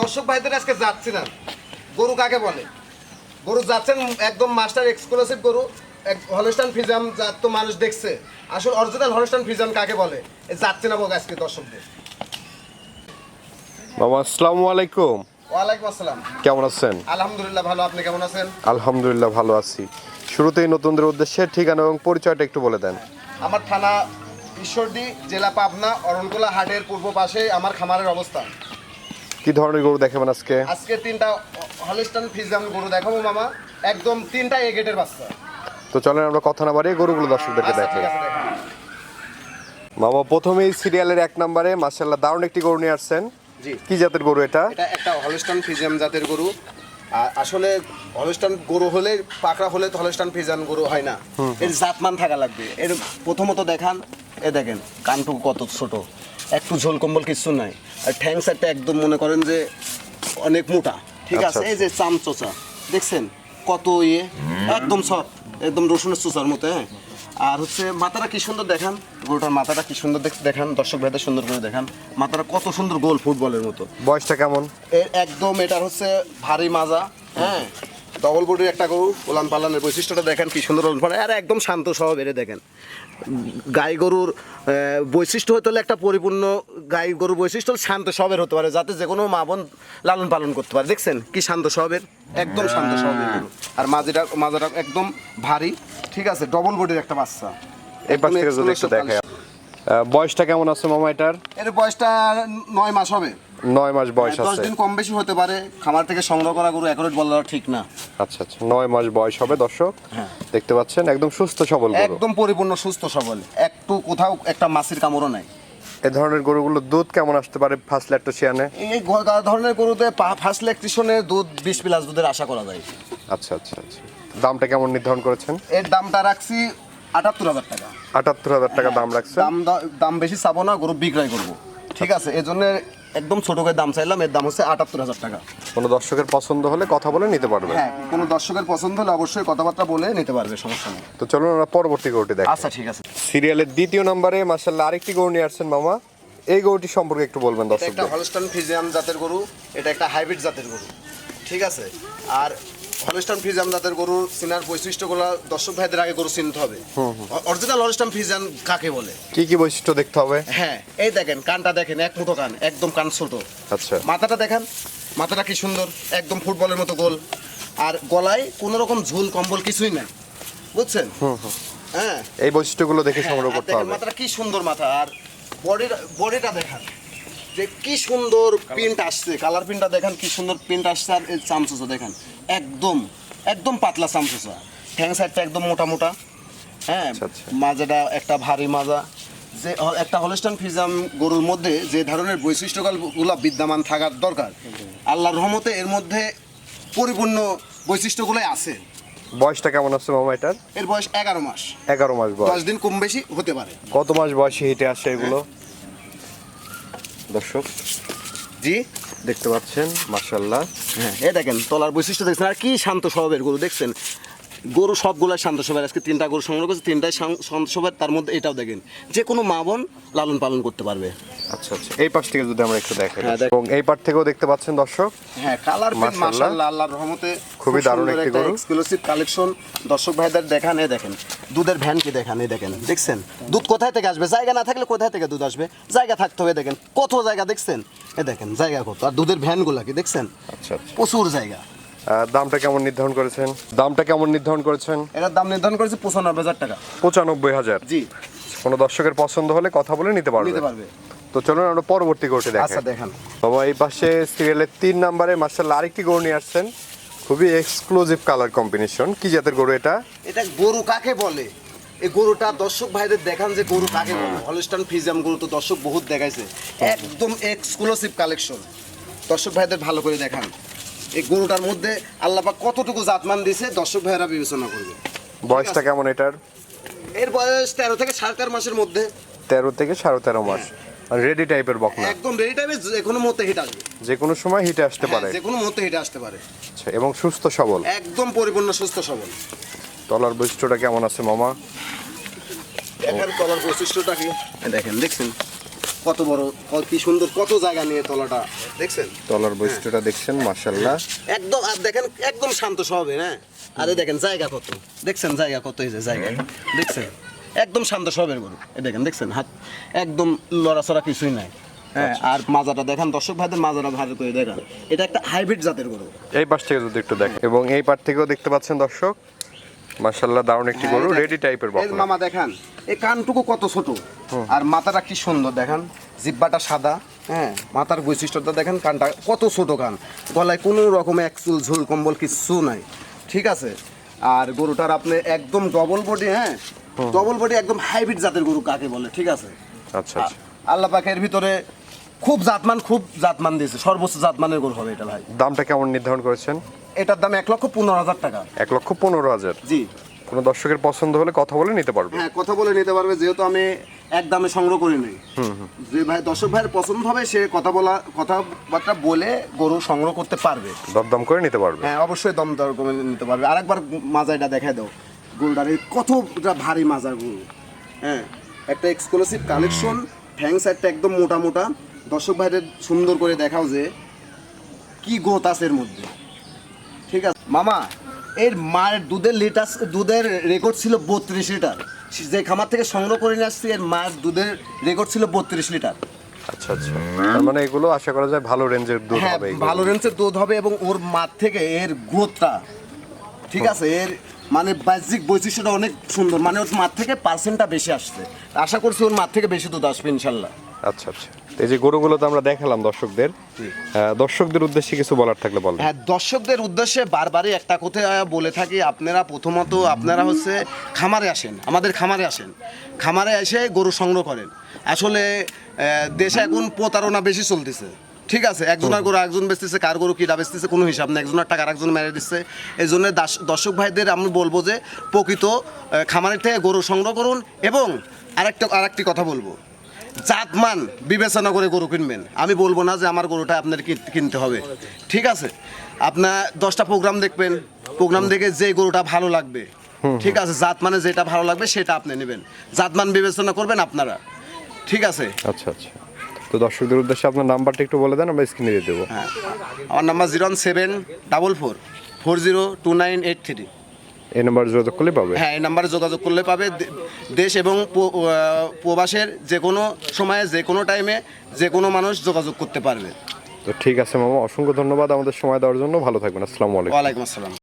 দর্শক ভাইদের আজকে যাচ্ছি না। গরু কাকে বলে? গরু যাচ্ছেন একদম মাস্টার এক্সক্লুসিভ গরু। হলস্টান ফিজাম যার তো মানুষ দেখছে। আসলে অরিজিনাল হলস্টান ফিজাম কাকে বলে? যাচ্ছে না বলব আজকে দর্শকদের। মামা আসসালামু আলাইকুম। ওয়ালাইকুম আসসালাম। কেমন আছেন? আলহামদুলিল্লাহ ভালো। আপনি কেমন আছেন? আলহামদুলিল্লাহ ভালো আছি। শুরুতেই নতুনদের উদ্দেশ্যে ঠিকানা এবং পরিচয়টা একটু বলে দেন। আমার থানা ঈশ্বরদী জেলা পাবনা অরণকোলা হাটের পূর্ব পাশে আমার খামারের অবস্থান। কি ধরনের গরু দেখাবেন আজকে? আজকে তিনটা হলস্টান ফিজাম গরু দেখাবো মামা। একদম তিনটা এ গেটের বাচ্চা। তো চলেন আমরা কথা না বাড়িয়ে গরুগুলো দর্শকদেরকে আচ্ছা, দেখাই। মামা প্রথমেই সিরিয়ালের এক নম্বরে মার্শাল্লাহ দারুণ একটি গরু নিয়ে আসছেন। জি। কি জাতের গরু এটা? এটা একটা হলস্টান ফিজিয়াম জাতের গরু। আর আসলে হলস্টান গরু হলে পাকড়া হলে তো হলস্টান ফিজান গরু হয় না। এর জাতমান থাকা লাগবে। এর প্রথমত দেখান এ দেখেন কানটুকু কত ছোট। একটু ঝোল কম্বল কিছু নাই। আর ঠ্যাং সাইডটা একদম মনে করেন যে অনেক মোটা। ঠিক আচ্ছা, আছে? এই যে চাম চোচা। দেখছেন? কত ইয়ে? একদম সব একদম রসুনের চোচার মতো হ্যাঁ? আর হচ্ছে মাথাটা কি সুন্দর দেখান। গরুটার মাথাটা কি সুন্দর দেখ- দেখান। দর্শক ভাইদের সুন্দর করে দেখান। মাথাটা কত সুন্দর গোল ফুটবলের মতো। বয়সটা কেমন? এর একদম এটার হচ্ছে ভারী মাজা হ্যাঁ? ডবল বডির একটা গরু ওলান পালানের বৈশিষ্ট্যটা দেখেন কি সুন্দর ওলান পালান। আর একদম শান্ত স্বভাবের দেখেন। গাই গরুর বৈশিষ্ট্য হতে হলে একটা পরিপূর্ণ গাই গরুর বৈশিষ্ট্য হলে শান্ত স্বভাবের হতে পারে যাতে যে কোনো মা বোন লালন পালন করতে পারে। দেখছেন কি শান্ত স্বভাবের? একদম শান্ত স্বভাবের গরু। আর মাঝিটা মাজাটা একদম ভারী ঠিক আছে? ডবল বডির একটা বাচ্চা। এই পাশ থেকে যদি একটু বয়সটা কেমন আছে মামা এটার এর বয়সটা নয় মাস হবে। নয় মাস বয়স দশ আছে। দিন কম বেশি হতে পারে খামার থেকে সংগ্রহ করা গরু অ্যাকুরেট বলা ঠিক না। আচ্ছা আচ্ছা নয় মাস বয়স হবে দর্শক। হ্যাঁ। দেখতে পাচ্ছেন একদম সুস্থ সবল গরু। একদম পরিপূর্ণ সুস্থ সবল। একটু কোথাও একটা মাছের কামড়ও নাই। এ ধরনের গরুগুলোর দুধ কেমন আসতে পারে ফার্স্ট ল্যাকটোসিয়ানে এই গ- ধরনের গরুতে ফার্স্ট ইলেকট্রিশনে দুধ বিশ প্লাস দুধের আশা করা যায়। আচ্ছা আচ্ছা আচ্ছা। দামটা কেমন নির্ধারণ করেছেন? এর দামটা রাখছি আটাত্তর হাজার টাকা। আটাত্তর হাজার টাকা দাম রাখছেন? দাম দা- দাম বেশি চাবো না গরু বিক্রয় করব। ঠিক আছে এই জন্য একদম ছোট করে দাম চাইলাম এর দাম হচ্ছে আটাত্তর হাজার টাকা। কোনো দর্শকের পছন্দ হলে কথা বলে নিতে পারবে। হ্যাঁ কোনো দর্শকের পছন্দ হলে অবশ্যই কথাবার্তা বলে নিতে পারবে সমস্যা নেই। তো চলুন আমরা পরবর্তী গরুটি দেখ। আচ্ছা ঠিক আছে। সিরিয়ালের দ্বিতীয় নম্বরে মার্শাল্লাহ আরেকটি গরু নিয়ে আসছেন মামা। এই গরুটি সম্পর্কে একটু বলবেন এটা একটা হলস্টান ফিজিয়াম জাতের গরু এটা একটা হাইব্রিড জাতের গরু ঠিক আছে? আর হলস্টান ফিজিয়াম জাতের গরু চিনার বৈশিষ্ট্যগুলো দর্শক ভাইদের আগে গরু চিনতে হবে। অরিজিনাল হলস্টান ফিজিয়াম কাকে বলে? কি কি বৈশিষ্ট্য দেখতে হবে? হ্যাঁ এই দেখেন কানটা দেখেন এক মুঠো কান একদম কান ছোট। আচ্ছা। মাথাটা দেখেন মাথাটা কি সুন্দর একদম ফুটবলের মতো গোল। আর গলায় কোনো রকম ঝুল কম্বল কিছুই নাই। বুঝছেন? হ্যাঁ। এই বৈশিষ্ট্যগুলো দেখে হ্যাঁ, সংগ্রহ করতে হবে। মাথাটা কি সুন্দর মাথা। আর বডির বডিটা দেখান যে কি সুন্দর প্রিন্ট আসছে। কালার প্রিন্টটা দেখেন কি সুন্দর প্রিন্ট আসছে আর চামচুচা দেখেন। একদম একদম পাতলা চামচুচা ঠ্যাং সাইডটা একদম মোটা মোটা। হ্যাঁ আচ্ছা, আচ্ছা। মাজাটা একটা ভারী মাজা। যে একটা হলস্টান ফিজাম গরুর মধ্যে যে ধরনের বৈশিষ্ট্যগুলো বিদ্যমান থাকার দরকার আল্লাহর রহমতে এর মধ্যে পরিপূর্ণ বৈশিষ্ট্যগুলোই আছে। বয়সটা কেমন আছে মামা এটার? এর বয়স এগারো মাস। এগারো মাস বয়স। দশ দিন কম বেশি হতে পারে। কত মাস বয়সে হেঁটে আসে এগুলো? দর্শক জি। দেখতে পাচ্ছেন মার্শাল্লাহ হ্যাঁ এ দেখেন, তলার বৈশিষ্ট্য দেখছেন। আর কি শান্ত স্বভাবের গরু দেখছেন? গরু সবগুলাই শান্ত স্বভাবের আজকে তিনটা গরু সংগ্রহ করছে তিনটাই শান্ত স্বভাবের তার মধ্যে এটাও দেখেন। যে কোনো মা বোন লালন পালন করতে পারবে। আচ্ছা আচ্ছা। এই পাশ থেকে যদি আমরা একটু দেখাই হ্যাঁ, এবং এই পাশ থেকেও দেখতে পাচ্ছেন দর্শক? হ্যাঁ কালার মাশাআল্লাহ। আল্লাহর রহমতে খুবই দারুণ একটি গরু। এক্সক্লুসিভ কালেকশন দর্শক ভাইদের দেখান এই দেখেন দুধের ভ্যান কি দেখান এই দেখেন দেখছেন? দুধ কোথায় থেকে আসবে? জায়গা না থাকলে কোথায় থেকে দুধ আসবে? জায়গা থাকতে হবে দেখেন কত জায়গা দেখছেন? এ দেখেন জায়গা কত? আর দুধের ভ্যানগুলা কি দেখছেন? আচ্ছা আচ্ছা। প্রচুর জায়গা। দামটা কেমন নির্ধারণ করেছেন? দামটা কেমন নির্ধারণ করেছেন? এটার দাম নির্ধারণ করেছে পঁচানব্বই হাজার টাকা। পঁচানব্বই হাজার? জি। কোনো দর্শকের পছন্দ হলে কথা বলে নিতে পারবে। নিতে পারবে। তো চলুন আমরা পরবর্তী গরুটি আচ্ছা দেখাই দেখান। বাবা এই পাশে সিরিয়ালের তিন নম্বরে মার্শাল্লাহ আরেকটি গরু নিয়ে আসছেন। খুবই এক্সক্লুসিভ কালার কম্বিনেশন কি জাতের গরু এটা? এটা গরু কাকে বলে? এই গরুটা দর্শক ভাইদের দেখান যে গরু কাকে বলে। হলস্টান ফিজাম গরু তো দর্শক বহুত দেখাইছে। একদম এক্সক্লুসিভ কালেকশন দর্শক ভাইদের ভালো করে দেখান। এই গরুটার মধ্যে আল্লাপা কতটুকু জাতমান দিছে দর্শক ভাইয়েরা বিবেচনা করবে। বয়সটা কেমন এটার? এর বয়স তেরো থেকে সাড়ে চার মাসের মধ্যে। তেরো থেকে সাড়ে তেরো মাস। রেডি টাইপের বকনা। একদম রেডি টাইমে যে কোনো মতে হিট আসবে। যে কোনো সময় হিটে আসতে পারে। হ্যাঁ, যে কোনো মুহূর্তে হিটে আসতে পারে। আচ্ছা, এবং সুস্থ সবল। একদম পরিপূর্ণ সুস্থ সবল। তলার বৈশিষ্ট্যটা কেমন আছে মামা? দেখার কলার বৈশিষ্ট্যটা কি? দেখেন দেখছেন? কত বড় ক- কি সুন্দর কত জায়গা নিয়ে তলাটা দেখছেন? তলার বৈশিষ্ট্যটা দেখছেন মাসাল্লাহ একদম আর দেখেন একদম শান্ত স্বভাবের হ্যাঁ? আরে দেখেন জায়গা কত। দেখছেন জায়গা কত এই যে জায়গা। দেখছেন? একদম শান্ত স্বভাবের গরু। এই দেখেন দেখছেন? হাত একদম লড়াচড়া কিছুই নাই। হ্যাঁ। আর মাজাটা দেখেন দর্শক ভাইদের মাজাটা ভালো করে দেখান। এটা একটা হাইব্রিড জাতের গরু। এই পাশ থেকে যদি একটু দেখেন। এবং এই পাশ থেকেও দেখতে পাচ্ছেন দর্শক মাসাল্লাহ দারুণ একটি গরু হ্যাঁ, রেডি টাইপের এই বকনা। মামা দেখান এই কানটুকু কত ছোট? আর মাথাটা কি সুন্দর দেখান জিব্বাটা সাদা হ্যাঁ মাথার বৈশিষ্ট্যটা দেখেন কানটা কত ছোট কান। গলায় কোনো রকম এক চুল ঝুল কম্বল কিছু নাই ঠিক আছে? আর গরুটার আপনি একদম ডবল বডি হ্যাঁ ডবল বডি একদম হাইব্রিড জাতের গরু কাকে বলে ঠিক আছে? আচ্ছা আচ্ছা। আল্লাহ পাকের ভিতরে খুব জাতমান খুব জাতমান দিয়েছে সর্বোচ্চ জাতমানের গরু হবে এটা ভাই। দামটা কেমন নির্ধারণ করেছেন? এটার দাম এক লক্ষ পনেরো হাজার টাকা। এক লক্ষ পনেরো হাজার? জি। কোনো দর্শকের পছন্দ হলে কথা বলে নিতে পারবে। হ্যাঁ কথা বলে নিতে পারবে যেহেতু আমি এক দামে সংগ্রহ করি নাই। যে ভাই দর্শক ভাইয়ের পছন্দ হবে সে কথা বলা কথাবার্তা বলে গরু সংগ্রহ করতে পারবে। দরদাম করে নিতে পারবে। হ্যাঁ অবশ্যই দম দর করে নিতে পারবে। আরেকবার মাজাইটা দেখাই দাও। এই কতটা ভারী মাজা গরু। হ্যাঁ একটা এক্সক্লুসিভ কালেকশন ফ্যাং সাইডটা একদম মোটা মোটা। দর্শক ভাইদের সুন্দর করে দেখাও যে কি গোত আছে এর মধ্যে। মামা এর মায়ের দুধের লিটার দুধের রেকর্ড ছিল বত্রিশ লিটার যে খামার থেকে সংগ্রহ করে নিয়ে আসছি এর মায়ের দুধের রেকর্ড ছিল বত্রিশ লিটার আচ্ছা আচ্ছা। তার মানে এগুলো আশা করা যায় ভালো রেঞ্জের দুধ হ্যাঁ হবে ভালো রেঞ্জের দুধ হবে এবং ওর মাঠ থেকে এর গ্রোথটা ঠিক আছে এর মানে বাহ্যিক বৈশিষ্ট্যটা অনেক সুন্দর। মানে ওর মাঠ থেকে পার্সেন্টটা বেশি আসছে। আশা করছি ওর মাঠ থেকে বেশি দুধ আসবে ইনশাল্লাহ। আচ্ছা আচ্ছা। এই যে গরুগুলো তো আমরা দেখালাম দর্শকদের দর্শকদের উদ্দেশ্যে কিছু বলার থাকলে বলেন। হ্যাঁ দর্শকদের উদ্দেশ্যে বারবারই একটা কথা বলে থাকি আপনারা প্রথমত আপনারা হচ্ছে খামারে আসেন আমাদের খামারে আসেন। খামারে এসে গরু সংগ্রহ করেন। আসলে দেশে এখন প্রতারণা বেশি চলতেছে। ঠিক আছে একজনের গরু একজন বেচতেছে কার গরু কিরা বেচতেছে কোনো হিসাব নেই। একজনের টাকা আরেকজন মেরে দিচ্ছে। এই জন্য দর্শক ভাইদের আমি বলব যে প্রকৃত খামারের থেকে গরু সংগ্রহ করুন এবং আরেকটা আরেকটি কথা বলব। জাতমান বিবেচনা করে গরু কিনবেন। আমি বলব না যে আমার গরুটা আপনার কিন- কিনতে হবে। ঠিক আছে? আপনার দশটা প্রোগ্রাম দেখবেন। প্রোগ্রাম দেখে যে গরুটা ভালো লাগবে। ঠিক আছে? জাত মানে যেটা ভালো লাগবে সেটা আপনি নেবেন। জাতমান বিবেচনা করবেন আপনারা। ঠিক আছে? আচ্ছা আচ্ছা। তো দর্শকদের উদ্দেশ্যে আপনার নাম্বারটা একটু বলে দেন আমরা স্ক্রিনে দিয়ে দেবো। হ্যাঁ। আমার number zero one seven double four four zero two nine eight three. এই নাম্বার যোগাযোগ করলে পাবে? হ্যাঁ এই নাম্বারে যোগাযোগ করলে পাবে। দেশ এবং প্রবাসের যে কোনো সময়ে যে কোনো টাইমে যে কোনো মানুষ যোগাযোগ করতে পারবে। তো ঠিক আছে মামা অসংখ্য ধন্যবাদ আমাদের সময় দেওয়ার জন্য। ভালো থাকবেন আসসালামু আলাইকুম। ওয়ালাইকুম আসসালাম।